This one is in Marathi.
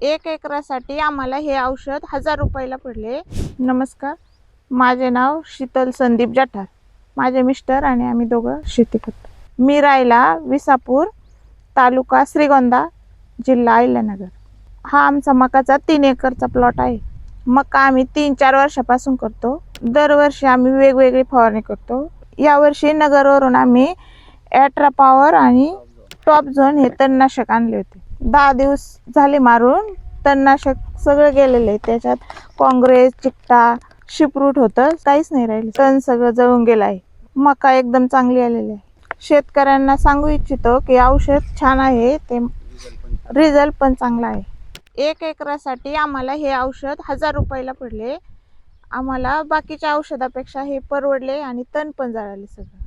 एक एकरासाठी आम्हाला हे औषध हजार रुपयाला पडले. नमस्कार. माझे नाव शीतल संदीप जठार. माझे मिस्टर आणि आम्ही दोघं शेती करतो मी राहिला विसापूर तालुका श्रीगोंदा जिल्हा अहिल्यानगर. हा आमचा मकाचा तीन एकरचा प्लॉट आहे. मका आम्ही तीन चार वर्षापासून करतो. दरवर्षी आम्ही वेगवेगळी फवारणी करतो. यावर्षी नगरवरून आम्ही ॲट्रा पॉवर आणि टॉप झोन हे तणनाशक आणले होते. दहा दिवस झाले मारून तणनाशक सगळं गेलेलं आहे. त्याच्यात काँग्रेस चिकटा शिपरूट होतं काहीच नाही राहिलं. तण सगळं जळून गेलं आहे. मका एकदम चांगली आलेली आहे. शेतकऱ्यांना सांगू इच्छितो की औषध छान आहे ते रिझल्ट पण चांगला आहे. एक एकरासाठी आम्हाला हे औषध हजार रुपयाला पडले. आम्हाला बाकीच्या औषधापेक्षा हे परवडले आणि तण पण जळाले सगळं.